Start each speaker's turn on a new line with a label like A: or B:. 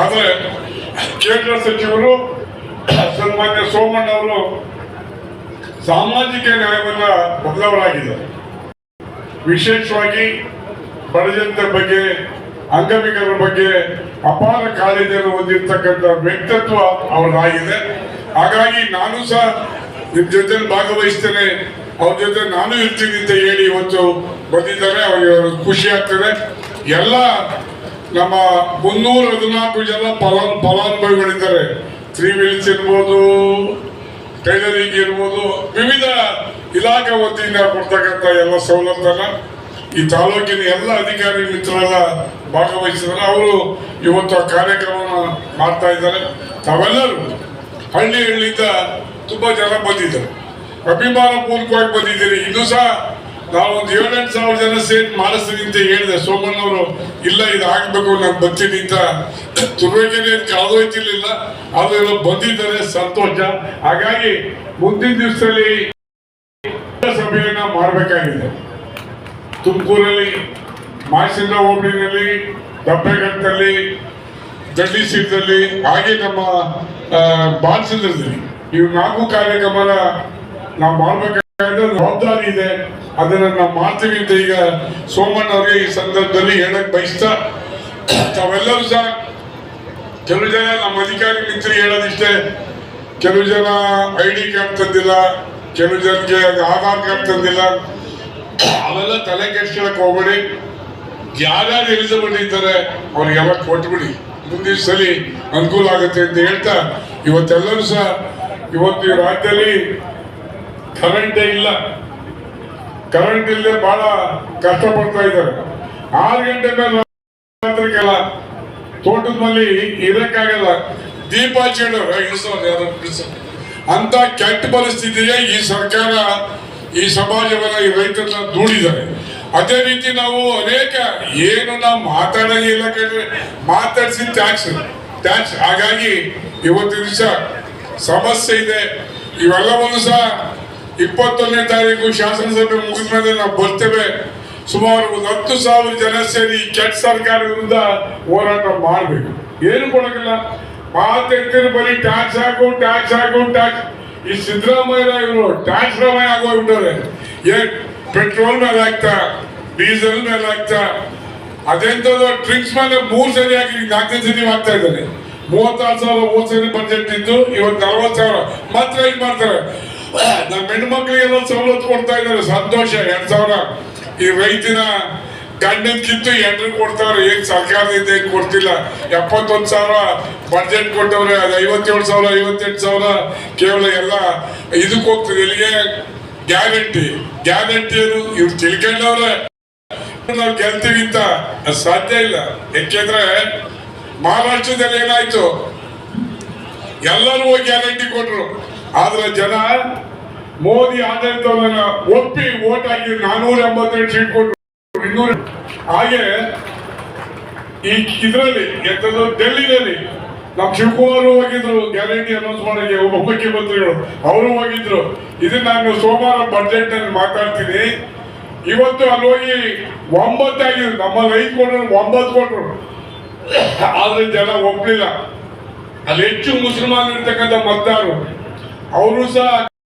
A: ಆದ್ರೆ ಕೇಂದ್ರ ಸಚಿವರು ಸನ್ಮಾನ್ಯ ಸೋಮಣ್ಣ ಅವರು ಸಾಮಾಜಿಕ ನ್ಯಾಯವನ್ನ ಬದಲಾವಣೆ ವಿಶೇಷವಾಗಿ ಬಡಜನರ ಬಗ್ಗೆ, ಅಂಗವಿಕಲರ ಬಗ್ಗೆ ಅಪಾರ ಕಾಳಜಿಯನ್ನು ಹೊಂದಿರತಕ್ಕಂಥ ವ್ಯಕ್ತಿತ್ವ ಅವರಾಗಿದೆ ಹಾಗಾಗಿ ನಾನು ಸಹ ನಿಮ್ ಜೊತೆ ಭಾಗವಹಿಸ್ತೇನೆ. ಅವ್ರ ಜೊತೆ ನಾನು ಇರ್ತೀನಿ ಅಂತ ಹೇಳಿ ಇವತ್ತು ಬಂದಿದ್ದಾರೆ. ಅವ್ರಿಗೆ ಖುಷಿ ಆಗ್ತದೆ. ಎಲ್ಲ ನಮ್ಮ ಮುನ್ನೂರ ಹದಿನಾಲ್ಕು ಜನ ಫಲಾನ್, ಫಲಾನುಭವಿಗಳಿದ್ದಾರೆ. ತ್ರೀ ವೀಲ್ಸ್ ಇರ್ಬೋದು, ಟೈಲರಿಂಗ್ ಇರ್ಬೋದು, ವಿವಿಧ ಇಲಾಖೆ ವತಿಯಿಂದ ಕೊಡ್ತಕ್ಕಂಥ ಎಲ್ಲ ಸವಲತ್ತನ್ನ ಈ ತಾಲೂಕಿನ ಎಲ್ಲ ಅಧಿಕಾರಿ ಮಿತ್ರರೆಲ್ಲ ಭಾಗವಹಿಸಿದ್ರೆ ಅವರು ಇವತ್ತು ಆ ಕಾರ್ಯಕ್ರಮವನ್ನು ಮಾಡ್ತಾ ಇದ್ದಾರೆ. ತಾವೆಲ್ಲರೂ ಹಳ್ಳಿ ಹಳ್ಳಿಯಿಂದ ತುಂಬ ಜನ ಬಂದಿದ್ದಾರೆ. ಅಭಿಮಾನ ಪೂರ್ವಕವಾಗಿ ಬಂದಿದ್ದೀರಿ. ಇನ್ನೂ ಸಹ ನಾವು ಒಂದು ಏಳೆಂಟು ಸಾವಿರ ಜನ ಸೇರಿ ಮಾಡಿಸ್ತೀನಿ ಅಂತ ಹೇಳಿದೆ ಸೋಮಣ್ಣವರು ಇಲ್ಲ, ಇದು ಆಗ್ಬೇಕು, ನಾನು ಬರ್ತೀನಿ ಅಂತ. ತುರುವೇಕೆರೆ ಕಾದೋಯ್ತಿರ್ಲಿಲ್ಲ ಆದ್ರೆ ಬಂದಿದ್ದಾರೆ, ಸಂತೋಷ. ಹಾಗಾಗಿ ಮುಂದಿನ ದಿವಸದಲ್ಲಿ ಸಭೆಯನ್ನ ಮಾಡಬೇಕಾಗಿದೆ. ತುಮಕೂರಲ್ಲಿ, ಮಾಸಿಂದ ಹೋಬಳಿನಲ್ಲಿ ದಬ್ಬೆಘಟ್ಟದಲ್ಲಿ ದಡ್ಡಿ ಸೀಟಲ್ಲಿ ಹಾಗೆ ನಮ್ಮ ಬಾಲಚಂದ್ರದಲ್ಲಿ. ಇವು ನಾಲ್ಕು ಕಾರ್ಯಕ್ರಮನ ನಾವು ಮಾಡ್ಬೇಕಾದ್ರೆ ಜವಾಬ್ದಾರಿ ಇದೆ. ಅದನ್ನ ನಾವು ಮಾಡ್ತೀವಿ ಅಂತ ಈಗ ಸೋಮಣ್ಣ ಅವರಿಗೆ ಈ ಸಂದರ್ಭದಲ್ಲಿ ಹೇಳಕ್ ಬಯಸ್ತಾ, ತಾವೆಲ್ಲರೂ ಸಹ ಕೆಲವು ಜನ ನಮ್ಮ ಅಧಿಕಾರಿ ಮಿತ್ರರಿಗೆ ಹೇಳೋದಿಷ್ಟೇ, ಕೆಲವು ಜನ ಐ ಡಿ ಕಾರ್ಡ್ ತಂದಿಲ್ಲ, ಕೆಲವು ಜನಕ್ಕೆ ಆಧಾರ್ ಕಾರ್ಡ್ ತಂದಿಲ್ಲ ಅವೆಲ್ಲ ತಲೆ ಕೆಡ್ಸ್ಕೊಳಕ್ ಹೋಗ್ಬೇಡಿ. ಯಾರ್ಯಾರು ಎಲಿಜಿಬಲ್ ಇದ್ದಾರೆ ಅವ್ರಿಗೆಲ್ಲ ಕೊಟ್ಬಿಡಿ ಮುಂದಿನ ಸಲ ಅನುಕೂಲ ಆಗುತ್ತೆ ಅಂತ ಹೇಳ್ತಾ, ಇವತ್ತೆಲ್ಲರೂ ಸಹ, ಇವತ್ತು ಈ ರಾಜ್ಯದಲ್ಲಿ ಕರೆಂಟೇ ಇಲ್ಲ. ಕರೆಂಟ್ ಇಲ್ಲದೆ ಬಹಳ ಕಷ್ಟಪಡ್ತಾ ಇದ್ದಾರೆ. ಆರು ಗಂಟೆ ಮೇಲೆ ತೋಟದಲ್ಲಿ ಇರಕ್ಕಾಗಲ್ಲ. ದೀಪ ಅಂತ ಕೆಟ್ಟ ಪರಿಸ್ಥಿತಿಗೆ ಈ ಸರ್ಕಾರ, ಈ ಸಮಾಜವನ್ನ ಈ ರೈತರನ್ನ ದೂಡಿದ್ದಾರೆ. ಅದೇ ರೀತಿ ನಾವು ಅನೇಕ ಏನು ನಾವು ಮಾತಾಡಂಗಿಲ್ಲ ಕೇಳಿ ಮಾತಾಡಿಸಿ ಟ್ಯಾಕ್ಸ್ ಟ್ಯಾಕ್ಸ್ ಹಾಗಾಗಿ ಇವತ್ತು ದಿವಸ ಸಮಸ್ಯೆ ಇದೆ. ಇವೆಲ್ಲವನ್ನು ಸಹ ಇಪ್ಪತ್ತೊಂದನೇ ತಾರೀಕು ಶಾಸನಸಭೆ ಮುಗಿದ ಮೇಲೆ ನಾವು ಬರ್ತೇವೆ. ಸುಮಾರು ಒಂದು ಹತ್ತು ಸಾವಿರ ಜನ ಸೇರಿ ಕೆಟ್ ಕೆಟ್ಟ ಸರ್ಕಾರ ವಿರುದ್ಧ ಹೋರಾಟ ಮಾಡಬೇಕು. ಏನು ಕೊಡೋಕ್ಕಿಲ್ಲ. ಮಾತೆತ್ತಿನ ಬರೀ ಟ್ಯಾಕ್ಸ್ ಹಾಕು ಟ್ಯಾಕ್ಸ್ ಹಾಕು ಟ್ಯಾಕ್ಸ್ ಈ ಸಿದ್ದರಾಮಯ್ಯ ಇವರು ಟ್ಯಾಕ್ಸ್ ರಾಮಯ್ಯ ಆಗೋಗ್ಬಿಟ್ಟವ್ರೆ. ಏ ಪೆಟ್ರೋಲ್ ಮೇಲೆ ಹಾಕ್ತಾ ಡೀಸೆಲ್ ಮೇಲೆ ಹಾಕ್ತಾ ಅದೆಂತದೋ ಟ್ರಿಕ್ಸ್ ಮೇಲೆ ಮೂರು ಸರಿ ಹಾಕಿ ನಾಲ್ಕನೇ ಸರಿ ಹಾಕ್ತಾ ಇದ್ದಾರೆ. ಮೂವತ್ತಾರು ಸಾವಿರ ಮೂರ್ ಸರಿ ಬಜೆಟ್ ಇದ್ದು ಇವತ್ತು ನಲವತ್ತು ಸಾವಿರ. ಮಾತ್ರ ಇದು ಮಾಡ್ತಾರೆ? ನಮ್ಮ ಹೆಣ್ಮಕ್ಳಿಗೆಲ್ಲ ಸವಲತ್ತು ಕೊಡ್ತಾ ಇದ್ದಾರೆ. ಸಂತೋಷ, ಎರಡ್ ಸಾವಿರ. ಈ ರೈತಿನ ಗಂಡನ್ ಕಿತ್ತು ಎಂಟ್ರು ಕೊಡ್ತಾರೆ. ಏನ್ ಸರ್ಕಾರದಿಂದ ಏನ್ ಕೊಡ್ತಿಲ್ಲ. ಎಪ್ಪತ್ತೊಂದು ಸಾವಿರ ಬಡ್ಜೆಟ್ ಕೊಟ್ಟವ್ರೆ, ಅದು ಐವತ್ತೇಳು ಸಾವಿರ, ಐವತ್ತೆಂಟು ಸಾವಿರ ಕೇವಲ ಎಲ್ಲ ಇದಕ್ಕೆ ಹೋಗ್ತದೆ. ಇಲ್ಲಿಗೆ ಗ್ಯಾರಂಟಿ. ಗ್ಯಾರಂಟಿ ಏನು? ಇವ್ರು ತಿಳ್ಕೊಂಡವ್ರೆ. ನಾವು ಗೆಲ್ತೀವಿ ಅಂತ ಸಾಧ್ಯ ಇಲ್ಲ. ಯಾಕೆಂದ್ರೆ ಮಹಾರಾಷ್ಟ್ರದಲ್ಲಿ ಏನಾಯ್ತು? ಎಲ್ಲರೂ ಗ್ಯಾರಂಟಿ ಕೊಟ್ರು. ಆದ್ರೆ ಜನ ಮೋದಿ ಆಡಳಿತವನ್ನ ಒಪ್ಪಿ ಓಟ್ ಹಾಕಿ ನಾನೂರ ಎಂಬತ್ತೆರಡು ಸೀಟ್ ಕೊಟ್ಟು ಇನ್ನೂರ. ಹಾಗೆ ಈ ಇದರಲ್ಲಿ ಎಂತದ್ದು ಡೆಲ್ಲಿನಲ್ಲಿ ನಮ್ ಶಿವಕುಮಾರ್ ಹೋಗಿದ್ರು, ಗ್ಯಾರಂಟಿ ಅನೌನ್ಸ್ ಮಾಡಕ್ಕೆ ಒಬ್ಬ ಮುಖ್ಯಮಂತ್ರಿಗಳು. ಅವರು ಹೋಗಿದ್ರು. ಇದನ್ನ ನಾನು ಸೋಮವಾರ ಬಜೆಟ್ನಲ್ಲಿ ಮಾತಾಡ್ತೀನಿ. ಇವತ್ತು ಅಲ್ಲಿ ಹೋಗಿ ಒಂಬತ್ತಾಗಿದೆ ನಮ್ಮ ಐದು ಕೊಟ್ರು ಒಂಬತ್ತು ಕೊಟ್ರು. ಆದ್ರೆ ಜನ ಒಪ್ಪಲಿಲ್ಲ. ಅಲ್ಲಿ ಹೆಚ್ಚು ಮುಸಲ್ಮಾನ್ ಇರ್ತಕ್ಕಂಥ ಮತದಾರರು. ಅವರು ಸಹ